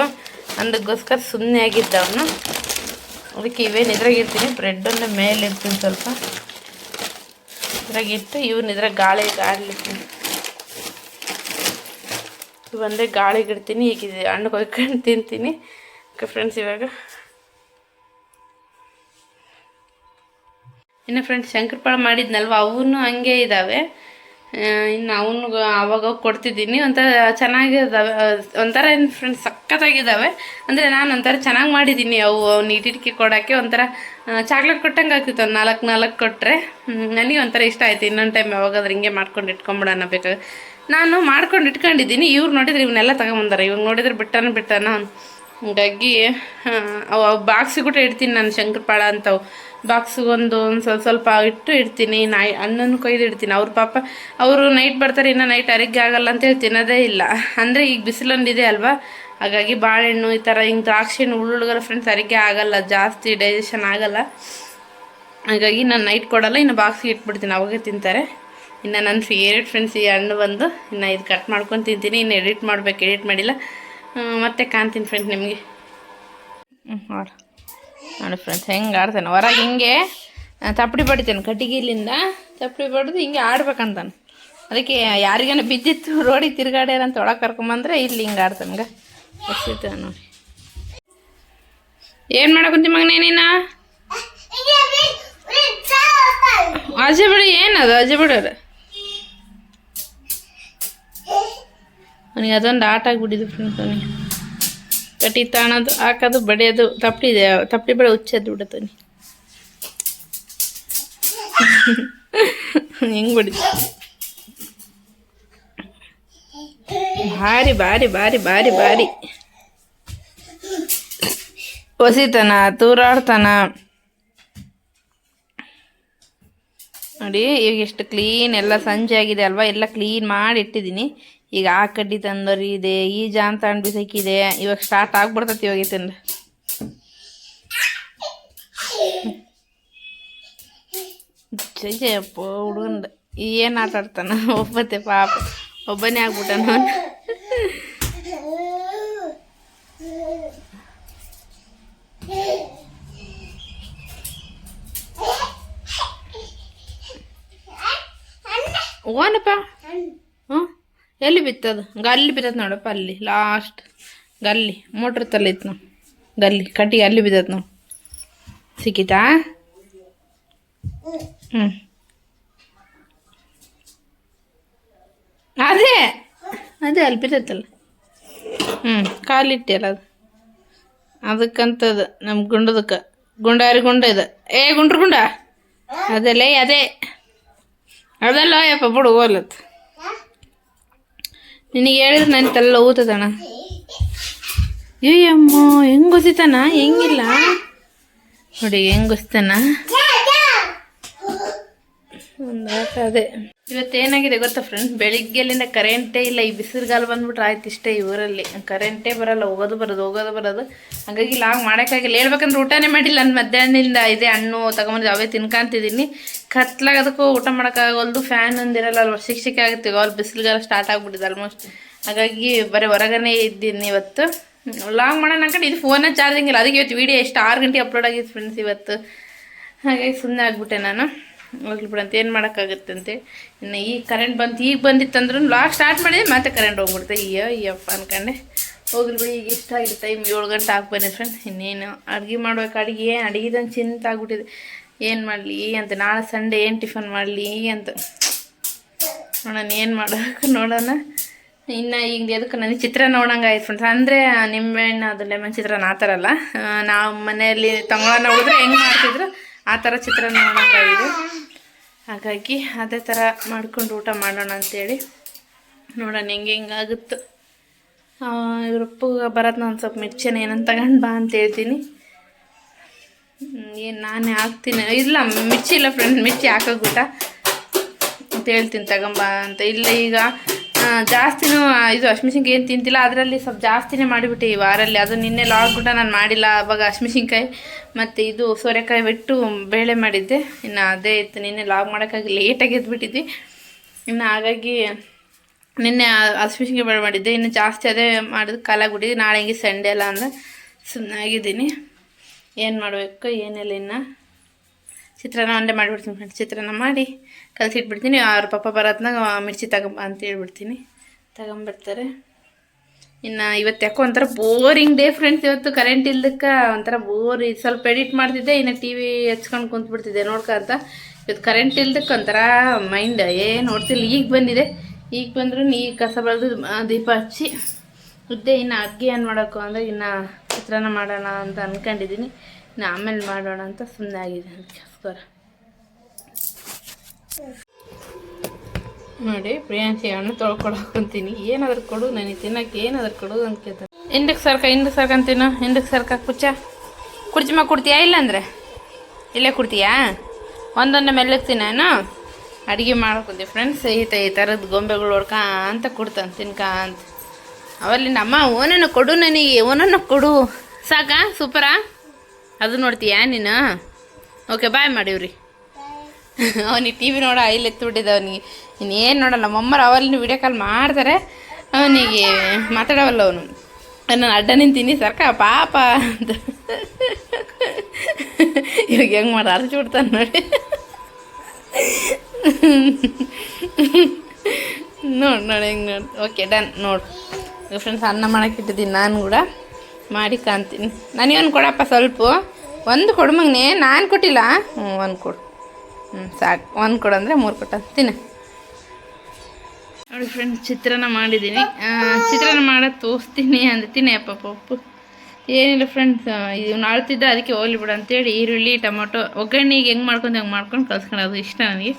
ಅಂದಕ್ಕೋಸ್ಕರ ಸುಮ್ಮನೆ ಆಗಿದ್ದ ಅವನು. ಅದಕ್ಕೆ ಇವೇನು ಇದ್ರಾಗಿರ್ತೀನಿ ಬ್ರೆಡ್ ಬ್ರೆಡ್ಡನ್ನು ಮೇಲೆ ಇರ್ತೀನಿ ಸ್ವಲ್ಪ. ಇದ್ರಾಗಿಟ್ಟು ಇವನ್ನ ಇದ್ರಾಗ ಇದ್ರಾಗ ಗಾಳಿ ಆಡ್ಲಿಕ್ಕೆ ಇವಂದರೆ ಗಾಳಿಗೆ ಇಡ್ತೀನಿ ಈಗ ಇದು ಹಣ್ಣು ಕೊಯ್ಕೊಂಡು ತಿಂತೀನಿ. ಫ್ರೆಂಡ್ಸ್ ಇವಾಗ. ಇನ್ನು ಫ್ರೆಂಡ್ಸ್ ಶಂಕರಪಾಳ ಮಾಡಿದ್ನಲ್ವ? ಅವನು ಹಂಗೆ ಇದ್ದಾವೆ ಇನ್ನು ಅವನು ಅವಾಗ ಕೊಡ್ತಿದ್ದೀನಿ. ಒಂಥರ ಚೆನ್ನಾಗಿದ್ದಾವೆ ಒಂಥರ ಏನು ಫ್ರೆಂಡ್ಸ್ ಸಖತ್ತಾಗಿದ್ದಾವೆ ಅಂದರೆ ನಾನು ಒಂಥರ ಚೆನ್ನಾಗಿ ಮಾಡಿದ್ದೀನಿ ಅವು ಅವ್ನು ಇಟ್ಟಿಟ್ಕೆ ಕೊಡೋಕ್ಕೆ. ಒಂಥರ ಚಾಕ್ಲೇಟ್ ಕೊಟ್ಟಂಗೆ ಆಗ್ತಿತ್ತು. ಒಂದು ನಾಲ್ಕು ನಾಲ್ಕು ಕೊಟ್ಟರೆ ನನಗೆ ಒಂಥರ ಇಷ್ಟ ಆಯ್ತು. ಇನ್ನೊಂದು ಟೈಮ್ ಯಾವಾಗಾದ್ರೂ ಹಿಂಗೆ ಮಾಡ್ಕೊಂಡು ಇಟ್ಕೊಂಬಿಡೋಣ ಬೇಕಾದ್ರೆ. ನಾನು ಮಾಡ್ಕೊಂಡು ಇಟ್ಕೊಂಡಿದ್ದೀನಿ. ಇವ್ರು ನೋಡಿದ್ರೆ ಇವನ್ನೆಲ್ಲ ತಗೊಂಬಂದಾರೆ. ಇವಾಗ ನೋಡಿದ್ರೆ ಬಿಟ್ಟಾನ ಬಿಟ್ಟಾನ. ಹಂಗಾಗಿ ಅವು ಬಾಕ್ಸಿಗೆ ಕೂಡ ಇಡ್ತೀನಿ ನಾನು, ಶಂಕರಪಾಳ ಅಂತವು. ಬಾಕ್ಸ್ಗೊಂದು ಒಂದು ಸ್ವಲ್ಪ ಸ್ವಲ್ಪ ಇಟ್ಟು ಇಡ್ತೀನಿ, ನಾಯಿ ಹಣ್ಣನ್ನು ಕೊಯ್ದು ಇಡ್ತೀನಿ. ಅವ್ರ ಪಾಪ, ಅವರು ನೈಟ್ ಬರ್ತಾರೆ, ಇನ್ನು ನೈಟ್ ಅರಿಗೆ ಆಗಲ್ಲ ಅಂತೇಳಿ ತಿನ್ನೋದೇ ಇಲ್ಲ. ಅಂದರೆ ಈಗ ಬಿಸಿಲೊಂದಿದೆ ಅಲ್ವಾ? ಹಾಗಾಗಿ ಬಾಳೆಹಣ್ಣು ಈ ಥರ ಹಿಂಗೆ ದ್ರಾಕ್ಷಿ ಹಣ್ಣು ಉಳ್ಳುಳ್ಗರ ಫ್ರೆಂಡ್ಸ್ ಅರಿಗೆ ಆಗಲ್ಲ, ಜಾಸ್ತಿ ಡೈಜೆಷನ್ ಆಗಲ್ಲ. ಹಾಗಾಗಿ ನಾನು ನೈಟ್ ಕೊಡಲ್ಲ, ಇನ್ನು ಬಾಕ್ಸಿಗೆ ಇಟ್ಬಿಡ್ತೀನಿ, ಅವಾಗೇ ತಿಂತಾರೆ. ಇನ್ನು ನನ್ನ ಫೇವ್ರೇಟ್ ಫ್ರೆಂಡ್ಸ್ ಈ ಹಣ್ಣು ಬಂದು ಇನ್ನು ಇದು ಕಟ್ ಮಾಡ್ಕೊಂಡು ತಿಂತೀನಿ, ಇನ್ನು ಎಡಿಟ್ ಮಾಡ್ಬೇಕು ಎಡಿಟ್ ಮಾಡಿಲ್ಲ. ಮತ್ತೆ ಕಾಣ್ತೀನಿ ಫ್ರೆಂಡ್ಸ್ ನಿಮಗೆ. ಹ್ಞೂ ನೋಡಿ. ನೋಡಿ ಫ್ರೆಂಡ್ಸ್ ಹೆಂಗೆ ಆಡ್ತಾನೆ. ಹೊರಗೆ ಹಿಂಗೆ ತಪ್ಪಡಿ ಬಡಿತಾನೆ ಕಟ್ಟಿಗೆಲಿಂದ. ತಪ್ಪಡಿ ಬಡಿದು ಹಿಂಗೆ ಆಡ್ಬೇಕಂತಾನೆ. ಅದಕ್ಕೆ ಯಾರಿಗೇನೋ ಬಿದ್ದಿತ್ತು ರೋಡಿಗೆ ತಿರುಗಾಡ್ಯಾರ ಅಂತ ಒಳಗೆ ಕರ್ಕೊಂಬಂದ್ರೆ ಇಲ್ಲಿ ಹಿಂಗೆ ಆಡ್ತಾನಂಗ ಎಷ್ಟಿತ್ತು ನೋಡಿ ಏನು ಮಾಡಕುಂತಿ ಮಗನೇ ನೀನು? ಅಜೆ ಬಿಡಿ, ಏನದು ಅಜೆ ಅವನಿಗೆ ಅದೊಂದು ಆಟ ಆಗಿಬಿಟ್ಟಿದ್ದು ಫ್ರೆಂಡ್ಸ್ ಅವನಿಗೆ. ಕಟ್ಟಿ ತಾಣೋದು, ಹಾಕೋದು, ಬಡಿಯೋದು ತಪ್ಪಡಿದೆ ತಪ್ಪಡಿ ಬಡ, ಹುಚ್ಚದ್ದು ಬಿಡುತ್ತಾನೆ ಹೆಂಗೆ ಬಡಿದ ಭಾರಿ ಭಾರಿ ಭಾರಿ ಭಾರಿ ಭಾರಿ ಹೊಸಿತಾನ, ತೂರಾಡ್ತಾನ. ನೋಡಿ ಈಗ ಎಷ್ಟು ಕ್ಲೀನ್ ಎಲ್ಲ ಸಂಜೆ ಆಗಿದೆ ಅಲ್ವಾ? ಎಲ್ಲ ಕ್ಲೀನ್ ಮಾಡಿ ಇಟ್ಟಿದ್ದೀನಿ. ಈಗ ಆ ಕಡ್ಡಿ ತಂದೋರಿ ಇದೆ, ಈ ಜಾನ್ ತಗೊಂಡು ಬಿಸಾಕಿದೆ, ಇವಾಗ ಸ್ಟಾರ್ಟ್ ಆಗ್ಬಿಡ್ತೈತಿ ಇವಾಗ ತಿಂದು ಜಯಪ್ಪ ಹುಡುಗಂದ, ಏನು ಆಟ ಆಡ್ತಾನ? ಒಬ್ಬತ್ತೆ ಪಾಪ, ಒಬ್ಬನೇ ಆಗ್ಬಿಟ್ಟಾನ. ಓನಪ್ಪ. ಎಲ್ಲಿ ಬಿತ್ತದು? ಗಲ್ಲಿ ಬಿತ್ತದ ನೋಡಪ್ಪ ಅಲ್ಲಿ ಲಾಸ್ಟ್ ಗಲ್ಲಿ. ಮೋಟ್ರ್ ತಲೆ ಇತ್ತು ನೋಡಿ, ಗಲ್ಲಿ. ಕಟ್ಟಿಗೆ ಅಲ್ಲಿ ಬಿದ್ದತ್ ನಾವು ಸಿಕ್ಕಿತಾ? ಹ್ಞೂ ಅದೇ ಅದೇ ಅಲ್ಲಿ ಬಿದ್ದತ್ತಲ್ಲ. ಹ್ಞೂ ಕಾಲಿಟ್ಟಿಯಲ್ಲ ಅದು. ಅದಕ್ಕಂತದ ನಮ್ಮ ಗುಂಡದಕ್ಕೆ. ಗುಂಡಾರಿ ಗುಂಡ ಇದೆ? ಏ, ಗುಂಡ್ರ ಗುಂಡ? ಅದೆಲ್ಲ, ಅದೇ. ಅದಲ್ಲ ಯಪ್ಪ ಬಿಡು ಹೋಲತ್ ನಿನಗೆ ಹೇಳಿದ್ರೆ ನನ್ನ ತಲೆ ಊತದಣ. ಅಯ್ಯಮ್ಮ ಹೆಂಗ್ ಗೊತ್ತಿತಾನ ಹೆಂಗಿಲ್ಲ? ನೋಡಿ ಹೆಂಗ್ ಗೊತ್ತಾನ ಅದೇ. ಇವತ್ತೇನಾಗಿದೆ ಗೊತ್ತಾ ಫ್ರೆಂಡ್ಸ್ ಬೆಳಿಗ್ಗೆಲಿಂದ ಕರೆಂಟೇ ಇಲ್ಲ, ಈ ಬಿಸಿಲುಗಾಲ ಬಂದ್ಬಿಟ್ರೆ ಆಯ್ತು ಇಷ್ಟೇ ಈ ಊರಲ್ಲಿ. ಕರೆಂಟೇ ಬರಲ್ಲ, ಹೋಗೋದು ಬರೋದು ಹೋಗೋದು ಬರೋದು. ಹಾಗಾಗಿ ಲಾಗ್ ಮಾಡೋಕ್ಕಾಗಿಲ್ಲ. ಹೇಳ್ಬೇಕಂದ್ರೆ ಊಟನೇ ಮಾಡಿಲ್ಲ. ನಾನು ಮಧ್ಯಾಹ್ನದಿಂದ ಇದೆ ಹಣ್ಣು ತಗೊಂಬಂದು ಅವೇ ತಿನ್ಕೊಂತಿದ್ದೀನಿ. ಕತ್ಲಾಗ ಅದಕ್ಕೂ ಊಟ ಮಾಡೋಕ್ಕಾಗಲ್ದು. ಫ್ಯಾನ್ ಒಂದಿರಲ್ಲ ಅಲ್ವ? ಶಿಕ್ಷಿಕೆ ಆಗುತ್ತೆ. ಅವ್ರು ಬಿಸಿಲುಗಾಲ ಸ್ಟಾರ್ಟ್ ಆಗ್ಬಿಟ್ಟಿದೆ ಆಲ್ಮೋಸ್ಟ್ ಹಾಗಾಗಿ ಬರೀ ಹೊರಗನೆ ಇದ್ದೀನಿ ಇವತ್ತು. ಲಾಂಗ್ ಮಾಡೋಣ ಅನ್ಕೊಂಡು. ಇದು ಫೋನೇ ಚಾರ್ಜಿಂಗ್ ಇಲ್ಲ. ಅದಕ್ಕೆ ಇವತ್ತು ವೀಡಿಯೋ ಎಷ್ಟು ಆರು ಗಂಟೆ ಅಪ್ಲೋಡ್ ಆಗಿತ್ತು ಫ್ರೆಂಡ್ಸ್ ಇವತ್ತು. ಹಾಗಾಗಿ ಸುಮ್ಮನೆ ಆಗ್ಬಿಟ್ಟೆ ನಾನು. ಹೋಗ್ಲಿ ಬಿಡಂತ ಏನು ಮಾಡೋಕ್ಕಾಗತ್ತಂತೆ? ಇನ್ನು ಈಗ ಕರೆಂಟ್ ಬಂತು, ಈಗ ಬಂದಿತ್ತಂದ್ರೂ ಲಾಕ್ ಸ್ಟಾರ್ಟ್ ಮಾಡಿದ್ರೆ ಮತ್ತೆ ಕರೆಂಟ್ ಹೋಗ್ಬಿಡ್ತೆ ಅಯ್ಯೋ, ಅಯ್ಯಪ್ಪ ಅನ್ಕೊಂಡೆ. ಹೋಗ್ಲಿ ಬಿಡಿ, ಈಗ ಇಷ್ಟ ಆಗಿದೆ ಟೈಮ್ ಏಳು ಗಂಟೆ ಆಗಿ ಬನ್ನಿ ಫ್ರೆಂಡ್ ಇನ್ನೇನು ಅಡುಗೆ ಮಾಡ್ಬೇಕು, ಅಡುಗೆ ಏನು ಅಡುಗೆದಂತ ಚಿಂತೆ ಆಗ್ಬಿಟ್ಟಿದೆ. ಏನು ಮಾಡಲಿ ಅಂತ, ನಾಳೆ ಸಂಡೇ ಏನು ಟಿಫನ್ ಮಾಡಲಿ ಅಂತ. ನೋಡೋಣ, ಏನು ಮಾಡೋಕೆ ನೋಡೋಣ. ಇನ್ನು ಈಗ ಎದಕ್ಕೆ ನನಗೆ ಚಿತ್ರ ನೋಡಂಗಾಯ್ತು ಫ್ರೆಂಡ್ಸ್ ಅಂದರೆ ನಿಂಬೆಹಣ್ಣು ಅದು ಲೆಮನ್ ಚಿತ್ರನ ಆ ಥರ ಅಲ್ಲ. ನಾವು ಮನೆಯಲ್ಲಿ ತಗೊಳ್ಳೋಣ ಹೋದ್ರೆ ಹೆಂಗೆ ಮಾಡ್ತಿದ್ರು, ಆ ಥರ ಚಿತ್ರಾನ್ನ ನೋಡಂಗಾಗಿದೆ. ಹಾಗಾಗಿ ಅದೇ ಥರ ಮಾಡ್ಕೊಂಡು ಊಟ ಮಾಡೋಣ ಅಂತೇಳಿ. ನೋಡೋಣ ಹೆಂಗೆ ಹೆಂಗಾಗುತ್ತೋ ಉಪ್ಪು ನಾನು ಒಂದು ಸ್ವಲ್ಪ ಮಿರ್ಚಿನ ಏನಂತ ತಗೊಂಡು ಬಾ ಅಂತ ಹೇಳ್ತೀನಿ. ಏನು ನಾನೇ ಹಾಕ್ತೀನಿ. ಇಲ್ಲ, ಮಿರ್ಚಿ ಇಲ್ಲ ಫ್ರೆಂಡ್ ಮಿರ್ಚಿ ಹಾಕೋಗ್ಬಿಟ್ಟ ಅಂತ ಹೇಳ್ತೀನಿ ತಗೊಂಬಾ ಅಂತ. ಇಲ್ಲ, ಈಗ ಜಾಸ್ತಿನೂ, ಇದು ಹಸಿಮೆಣ್ಸಿನ್ಕಾಯಿ ಏನು ತಿಂತಿಲ್ಲ ಅದರಲ್ಲಿ ಸ್ವಲ್ಪ ಜಾಸ್ತಿನೇ ಮಾಡಿಬಿಟ್ಟೆ ಈ ವಾರಲ್ಲಿ. ಅದು ನಿನ್ನೆ ಲಾಗ್ಬಿಟ್ಟ ನಾನು ಮಾಡಿಲ್ಲ, ಅವಾಗ ಹಸಿಮೆಣ್ಸಿನ್ಕಾಯಿ ಮತ್ತು ಇದು ಸೋರೆಕಾಯಿ ಬಿಟ್ಟು ಬೇಳೆ ಮಾಡಿದ್ದೆ. ಇನ್ನು ಅದೇ ಇತ್ತು, ನಿನ್ನೆ ಲಾಗ್ ಮಾಡೋಕ್ಕಾಗಿ ಲೇಟಾಗಿ ಎದ್ಬಿಟ್ಟಿದ್ವಿ. ಇನ್ನು ಹಾಗಾಗಿ ನಿನ್ನೆ ಹಸಿಮೆಣ್ಸಿನ್ಕಾಯಿ ಬೇಳೆ ಮಾಡಿದ್ದೆ. ಇನ್ನು ಜಾಸ್ತಿ ಅದೇ ಮಾಡಿದ್ದು ಕಾಲಾಗ್ಬಿಟ್ಟಿದ್ದೆ ನಾಳೆ ಹಿಂಗೆ ಸಂಡೇ ಅಲ್ಲ ಅಂದ್ರೆ ಸುಮ್ಮನೆ ಆಗಿದ್ದೀನಿ ಏನು ಮಾಡಬೇಕು, ಏನಿಲ್ಲ ಇನ್ನು. ಚಿತ್ರಾನ್ನ ಒಂದೇ ಮಾಡಿಬಿಡ್ತೀನಿ ಫ್ರೆಂಡ್ಸ್ ಚಿತ್ರಾನ್ನ ಮಾಡಿ. ಕಲಸಿಟ್ಬಿಡ್ತೀನಿ. ಅವ್ರ ಪಾಪ ಬರೋತ್ನಾಗ ಮಿರ್ಚಿ ತಗೊಂಬ ಅಂತ ಹೇಳ್ಬಿಡ್ತೀನಿ. ತಗೊಂಬರ್ತಾರೆ ಇನ್ನು ಇವತ್ತು ಯಾಕೋ ಒಂಥರ ಬೋರಿಂಗ್ ಡೇ ಫ್ರೆಂಡ್ಸ್, ಇವತ್ತು ಕರೆಂಟ್ ಇಲ್ದಕ್ಕೆ ಒಂಥರ ಬೋರ್ ಸ್ವಲ್ಪ ಎಡಿಟ್ ಮಾಡ್ತಿದ್ದೆ, ಇನ್ನು ಟಿ ವಿ ಹಚ್ಕೊಂಡು ಕುಂತ್ಬಿಡ್ತಿದ್ದೆ ನೋಡ್ಕೊಂತ ಇವತ್ತು ಕರೆಂಟ್ ಇಲ್ದಕ್ಕೆ ಒಂಥರ ಮೈಂಡ್ ಏನು ನೋಡ್ತಿಲ್ಲ. ಈಗ ಬಂದಿದೆ. ಈಗ ಬಂದರೂ ಈಗ ಕಸ ಬೆಳೆದು ದೀಪ ಹಚ್ಚಿ ಮುದ್ದೆ ಇನ್ನು ಅಡುಗೆ ಏನು ಮಾಡೋಕ್ಕೂ ಅಂದರೆ ಇನ್ನು ಚಿತ್ರಾನ್ನ ಮಾಡೋಣ ಅಂತ ಅಂದ್ಕೊಂಡಿದ್ದೀನಿ ಇನ್ನು ಆಮೇಲೆ ಮಾಡೋಣ ಅಂತ ಸುಮ್ಮನೆ ಆಗಿದೆ ಅದಕ್ಕೋಸ್ಕರ ನೋಡಿ, ಪ್ರಿಯಾಂಶಿ ಹಣ್ಣು ತೊಳ್ಕೊಡಕ್ಕೆ ಕುಂತೀನಿ ಏನಾದ್ರು ಕೊಡು, ನನಗೆ ತಿನ್ನಕ್ಕೆ ಏನಾದ್ರು ಕೊಡು ಅಂತ ಕೇಳ್ತಾರೆ ಹಿಂದಕ್ಕೆ ಸರ್ಕ ಹಿಂದಕ್ಕೆ ಸರ್ಕ ಅಂತೀನು? ಹಿಂದಕ್ಕೆ ಸರ್ಕ ಕುಚ್ಚ ಕುಡ್ಚಿಮ ಕೊಡ್ತೀಯಾ ಇಲ್ಲಾಂದ್ರೆ ಇಲ್ಲೇ ಕೊಡ್ತೀಯಾ? ಒಂದೊಂದು ಮೆಲ್ಲಕ್ಕೆ ನಾನು ಅಡುಗೆ ಮಾಡ್ಕೊಂತೀವಿ ಫ್ರೆಂಡ್ಸ್ ಈ ತ, ಈ ಥರದ ಗೊಂಬೆಗಳು ಹೊಡ್ಕ ಅಂತ ಕೊಡ್ತಾನೆ, ತಿನ್ಕ ಅಂತ. ಅವಲ್ಲಿಂದ ಅಮ್ಮ ಓನನ್ನು ಕೊಡು ನನಗೆ ಓನನ್ನು ಕೊಡು. ಸಾಕಾ? ಸೂಪರಾ? ಅದು ನೋಡ್ತೀಯಾ ನೀನು? Okay bye ಮಾಡಿವ್ರಿ. ಅವನಿಗೆ ಟಿ ವಿ ನೋಡ ಐಲ್ ಎತ್ತಿಬಿಟ್ಟಿದ್ದ ಅವನಿಗೆ. ಇನ್ನೇನು ನೋಡಲ್ಲ ನಮ್ಮಮ್ಮರು ಅವಲ್ಲಿ ವಿಡಿಯೋ ಕಾಲ್ ಮಾಡ್ತಾರೆ. ಅವನಿಗೆ ಮಾತಾಡವಲ್ಲ ಅವನು. ನಾನು ಅಡ್ಡ ನಿಂತೀನಿ ಸರ್ಕ, ಪಾಪ ಅಂತ. ಇವಾಗ ಹೆಂಗೆ ಮಾಡಿ ಅರ್ಚಿ ಬಿಡ್ತಾನೆ ನೋಡಿ. ನೋಡಿ ನೋಡಿ, ಹೆಂಗೆ ನೋಡಿ. ಓಕೆ ಡನ್ ನೋಡಿ. ಫ್ರೆಂಡ್ಸ್ ಅನ್ನ ಮಾಡಕ್ಕೆ ಇಟ್ಟಿದ್ದೀನಿ ನಾನು ಕೂಡ. ಮಾಡಿ ಕಾಣ್ತೀನಿ. ನನಗೊಂದು ಕೊಡಪ್ಪ ಸ್ವಲ್ಪ. ಒಂದು ಕೊಡು ನಾನು ಕೊಟ್ಟಿಲ್ಲ. ಹ್ಞೂ ಒಂದು ಕೊಡು. ಹ್ಞೂ ಸಾಕು. ಒಂದು ಕೊಡು ಅಂದರೆ ಮೂರು ಕೊಟ್ಟ ತಿನ್ನ. ನೋಡಿ ಫ್ರೆಂಡ್ಸ್ ಚಿತ್ರಾನ್ನ ಮಾಡಿದ್ದೀನಿ ಚಿತ್ರಾನ್ನ ಮಾಡೋದು ತೋರಿಸ್ತೀನಿ ಅಂದ್ತೀನಿ ಅಪ್ಪ ಪಪ್ಪು ಏನಿಲ್ಲ ಫ್ರೆಂಡ್ಸ್ ಇವ್ನು ಆಳ್ತಿದ್ದ ಅದಕ್ಕೆ ಹೋಗ್ಲಿ ಬಿಡು ಅಂತೇಳಿ ಈರುಳ್ಳಿ, ಟೊಮೊಟೊ, ಒಗ್ಗರಣೆಗೆ ಹೆಂಗೆ ಮಾಡ್ಕೊಂಡು ಹೆಂಗೆ ಮಾಡ್ಕೊಂಡು ಕಲ್ಸ್ಕೊಳ್ಳೋದು ಇಷ್ಟ ನನಗೆ.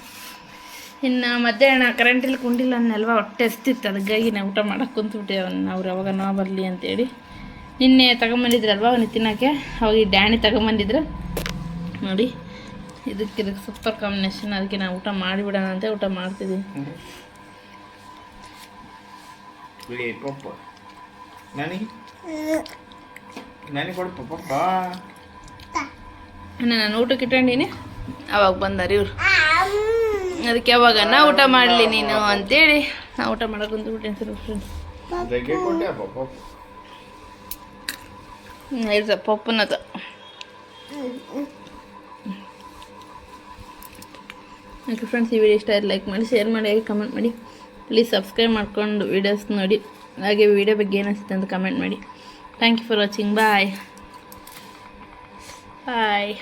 ಇನ್ನು ಮಧ್ಯಾಹ್ನ ಕರೆಂಟಲ್ಲಿ ಕುಂಡಿಲ್ಲ ಅನ್ನಲ್ವ, ಹೊಟ್ಟೆ ಹಸ್ತಿತ್ತು ಅದಕ್ಕಾಗಿ ನಾವು ಊಟ ಮಾಡೋಕೆ ಕುಂತುಬಿಟ್ಟೆ ಅವ್ನು ಅವ್ರು ಅವಾಗ ನಾವು ಬರಲಿ ಅಂತೇಳಿ. ನಿನ್ನೆ ತಗೊಂಬಂದಿದ್ರಲ್ವ ಅವನು ತಿನ್ನೋಕ್ಕೆ? ಅವಾಗ ಈ ಡ್ಯಾಣಿ ತಗೊಂಬಂದಿದ್ರು. ನೋಡಿ. ಇದಕ್ಕೆ ಇದಕ್ಕೆ ಸೂಪರ್ ಕಾಂಬಿನೇಷನ್. ಅದಕ್ಕೆ ನಾವು ಊಟ ಮಾಡಿಬಿಡೋಣ ಅಂತ ಊಟ ಮಾಡ್ತಿದ್ದೀನಿ. ಏ ಪಪ್ಪ. ನನಗೆ ನನಗೆ ಕೊಡು ಪಪ್ಪ. ಇನ್ನು ನಾನು ಊಟಕ್ಕೆ ಇಟ್ಕೊಂಡಿನಿ. ಅವಾಗ ಬಂದಾರಿ ಇವ್ರು. ಅದಕ್ಕೆ ಯಾವಾಗ ನಾ ಊಟ ಮಾಡಲಿ ನೀನು ಅಂತೇಳಿ. ನಾ ಊಟ ಮಾಡೋಕೆ ಕುಂತ್ಬಿಟ್ಟೇನೆ ಸರ್ ಫ್ರೆಂಡ್ಸ್ ಪಪ್ಪನದ. ಓಕೆ ಫ್ರೆಂಡ್ಸ್ ಈ ವಿಡಿಯೋ ಇಷ್ಟ ಆಯ್ತು ಲೈಕ್ ಮಾಡಿ ಶೇರ್ ಮಾಡಿ, ಹಾಗೆ ಕಮೆಂಟ್ ಮಾಡಿ. ಪ್ಲೀಸ್ ಸಬ್ಸ್ಕ್ರೈಬ್ ಮಾಡ್ಕೊಂಡು ವೀಡಿಯೋಸ್ ನೋಡಿ. ಹಾಗೆ ವಿಡಿಯೋ ಬಗ್ಗೆ ಏನಿಸುತ್ತೆ ಅಂತ ಕಮೆಂಟ್ ಮಾಡಿ. Thank you for watching bye bye